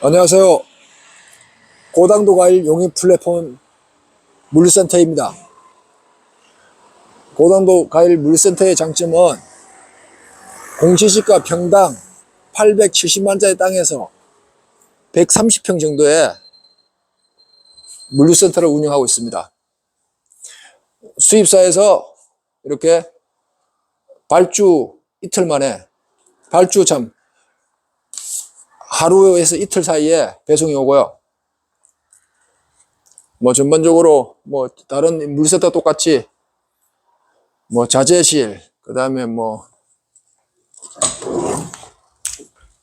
안녕하세요. 고당도 과일 용인 플랫폼 물류센터입니다. 고당도 과일 물류센터의 장점은 공시지가 평당 870만짜리 땅에서 130평 정도의 물류센터를 운영하고 있습니다. 수입사에서 이렇게 발주 이틀 만에 발주 참 하루에서 이틀 사이에 배송이 오고요. 뭐 전반적으로 뭐 다른 물세터 똑같이 뭐 자재실 그 다음에 뭐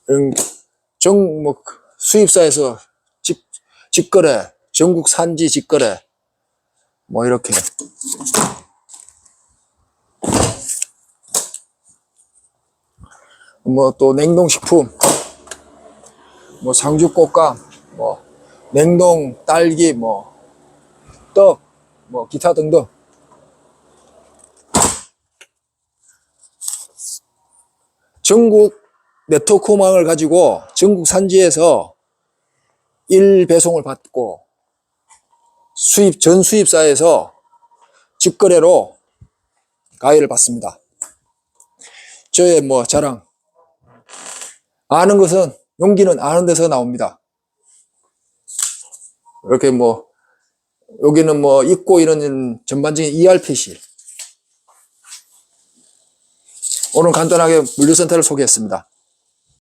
이런 정 뭐 수입사에서 직 직거래 전국 산지 직거래 뭐 이렇게 뭐 또 냉동식품 뭐 상주 꽃감, 뭐 냉동 딸기, 뭐 떡, 뭐 기타 등등. 전국 네트워크망을 가지고 전국 산지에서 일 배송을 받고 수입 전 수입사에서 직거래로 가위를 받습니다. 저의 뭐 자랑 아는 것은 용기는 아는 데서 나옵니다. 이렇게 뭐 여기는 뭐 입고 이런 전반적인 ERP실 오늘 간단하게 물류센터를 소개했습니다.